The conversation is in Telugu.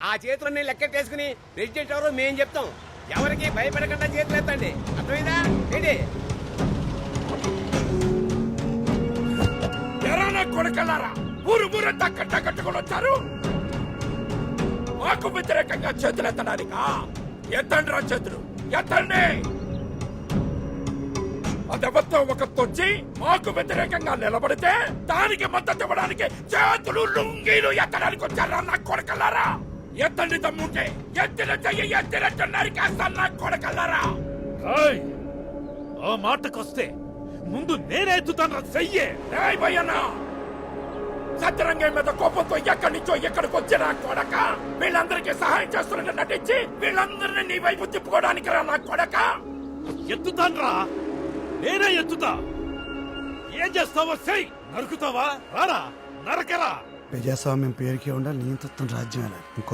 ఆ చేతులన్నీ లెక్కెట్టేసుకుని ప్రెసిడెంట్ ఎవరో మేం చెప్తాం. ఎవరికి భయపడకుండా చేతులు ఎత్తండి అర్థమైందా? ఏంటి? ఎరానా కొడకల్లారా ఊరు ఊరంతా కట్ట కట్టుకొని వచ్చారు. మాకు వ్యతిరేకంగా చేతులు ఎత్తడానికా ఎత్తండి రా చేతులు ఎత్తండి. అదెవరితో ఒక తొచ్చి మాకు వ్యతిరేకంగా నిలబడితే దానికి మద్దతు ఇవ్వడానికి చేతులు లుంగీలు ఎత్తడానికి వచ్చారా నా కొడకల్లారా ఎత్తండి తమ్ముంటే ఎత్తిన చెయ్యి ఎత్తినట్టు నరికేస్తా నా కొడకల్లారా! ఆ మాటకొస్తే ముందు నేనే ఎత్తుతాను చెయ్యే. ఏయ్ భయ్యన్నా. సత్యరంగం మీద కోపంతో ఎక్కడి నుంచో ఎక్కడికి వచ్చినా కొడక? వీళ్ళందరికీ సహాయం చేస్తున్నట్టు నటించి వీళ్ళందరినీ నీ వైపు తిప్పుకోవడానికి రా నా కొడక. ఎత్తుతాన్రా నేనే ఎత్తుతా. ఏం చేస్తావో చెయ్యి. నరుకుతావా? రారా. నరకరా. ప్రజాస్వామ్యం పేరుకే ఉండాలి నియంతృత్వం రాజ్యం